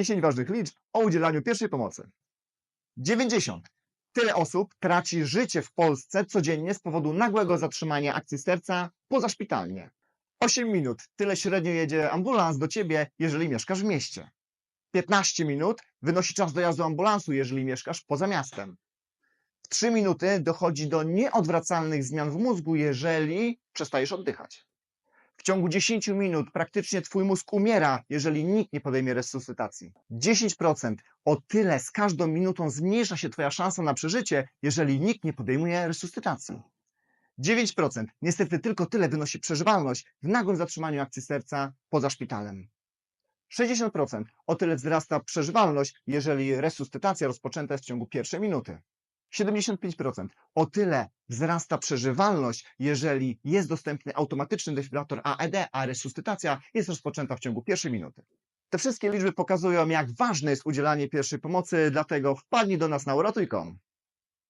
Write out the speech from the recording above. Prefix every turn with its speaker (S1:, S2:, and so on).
S1: 10 ważnych liczb o udzielaniu pierwszej pomocy. 90. Tyle osób traci życie w Polsce codziennie z powodu nagłego zatrzymania akcji serca pozaszpitalnie. 8 minut. Tyle średnio jedzie ambulans do ciebie, jeżeli mieszkasz w mieście. 15 minut wynosi czas dojazdu ambulansu, jeżeli mieszkasz poza miastem. W 3 minuty dochodzi do nieodwracalnych zmian w mózgu, jeżeli przestajesz oddychać. W ciągu 10 minut praktycznie twój mózg umiera, jeżeli nikt nie podejmie resuscytacji. 10% o tyle z każdą minutą zmniejsza się twoja szansa na przeżycie, jeżeli nikt nie podejmuje resuscytacji. 9%. Niestety tylko tyle wynosi przeżywalność w nagłym zatrzymaniu akcji serca poza szpitalem. 60%. O tyle wzrasta przeżywalność, jeżeli resuscytacja rozpoczęta jest w ciągu pierwszej minuty. 75%. O tyle wzrasta przeżywalność, jeżeli jest dostępny automatyczny defibrylator AED, a resuscytacja jest rozpoczęta w ciągu pierwszej minuty. Te wszystkie liczby pokazują, jak ważne jest udzielanie pierwszej pomocy, dlatego wpadnij do nas na uratuj.com.